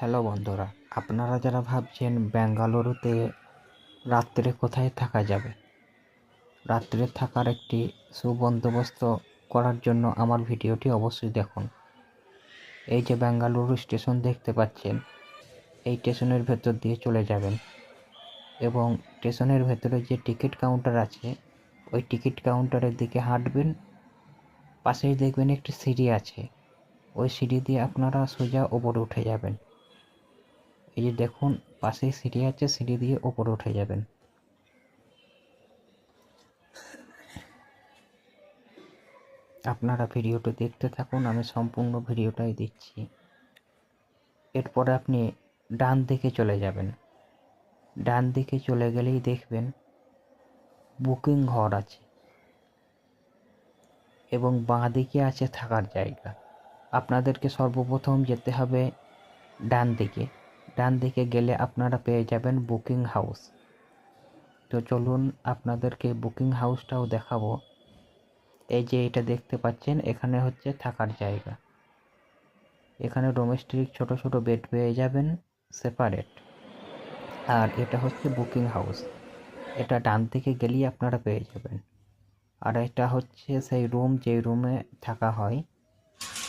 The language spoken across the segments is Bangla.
হ্যালো বন্ধুরা, আপনারা যারা ভাবছেন বেঙ্গালুরুতে রাত্রে কোথায় থাকা যাবে? রাত্রে থাকার একটি সুবন্দোবস্ত করার জন্য আমার ভিডিওটি অবশ্যই দেখুন। এই যে বেঙ্গালুরু স্টেশন দেখতে পাচ্ছেন, এই স্টেশনের ভেতর দিয়ে চলে যাবেন এবং স্টেশনের ভেতরে যে টিকিট কাউন্টার আছে, ওই টিকিট কাউন্টারের দিকে হাঁটবেন, পাশেই দেখবেন একটি সিঁড়ি আছে। ওই সিঁড়ি দিয়ে আপনারা সোজা ওপরে উঠে যাবেন। এই যে দেখুন, পাশেই সিঁড়ি আছে, সিঁড়ি দিয়ে ওপরে উঠে যাবেন। আপনারা ভিডিওটি দেখতে থাকুন, আমি সম্পূর্ণ ভিডিওটাই দিচ্ছি। এরপরে আপনি ডান দিকে চলে যাবেন। ডান দিকে চলে গেলেই দেখবেন বুকিং ঘর আছে এবং বাঁ দিকে আছে থাকার জায়গা। আপনাদেরকে সর্বপ্রথম যেতে হবে ডান দিকে। ডান দিকে গেলে আপনারা পেয়ে যাবেন বুকিং হাউস। তো চলুন আপনাদেরকে বুকিং হাউসটাও দেখাবো। এই যে এটা দেখতে পাচ্ছেন, এখানে হচ্ছে থাকার জায়গা। এখানে ডোমেস্টিক ছোট ছোট বেড পেয়ে যাবেন সেপারেট আর এটা হচ্ছে বুকিং হাউস। এটা ডান দিকে গেলেই আপনারা পেয়ে যাবেন। আর এটা হচ্ছে সেই রুম যে রুমে থাকা হয়।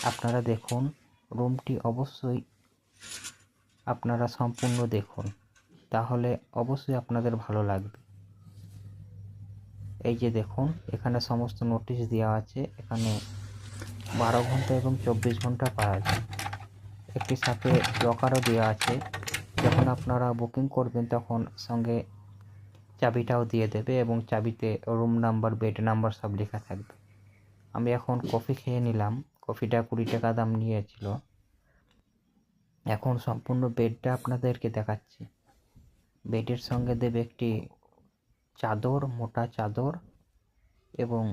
আপনারা দেখুন রুমটি অবশ্যই আপনারা সম্পূর্ণ দেখুন, তাহলে অবশ্যই আপনাদের ভালো লাগবে। এই যে দেখুন, এখানে সমস্ত নোটিশ দেওয়া আছে, এখানে বারো ঘণ্টা এবং চব্বিশ ঘণ্টা পাওয়া যায় একটি সাথে লকারও দেওয়া আছে, যখন আপনারা বুকিং করবেন তখন সঙ্গে চাবিটাও দিয়ে দেবে এবং চাবিতে রুম নাম্বার বেড নাম্বার সব লেখা থাকবে। আমি এখন কফি খেয়ে নিলাম কফিটা কুড়ি টাকা দাম নিয়েছিল। এখন সম্পূর্ণ বেডটা আপনাদেরকে দেখাচ্ছি। বেডের সঙ্গে দেবে একটি চাদর, মোটা চাদর এবং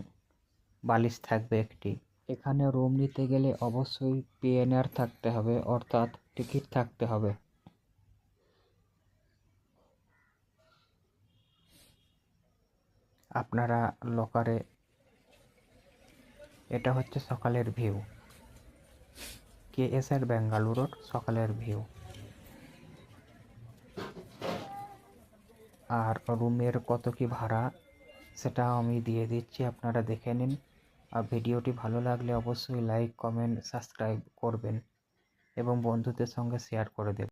বালিশ থাকবে একটি। এখানে রুম নিতে গেলে অবশ্যই পিএনআর থাকতে হবে, অর্থাৎ টিকিট থাকতে হবে। আপনারা লকারে, এটা হচ্ছে সকালের ভিউ। কে এস আর বেঙ্গালুরুর সকালের ভিউ। আর রুমের কত কি ভাড়া, সেটা আমি দিয়ে দিচ্ছি, আপনারা দেখে নিন। আর ভিডিওটি ভালো লাগলে অবশ্যই লাইক, কমেন্ট, সাবস্ক্রাইব করবেন এবং বন্ধুদের সঙ্গে শেয়ার করে দেবেন।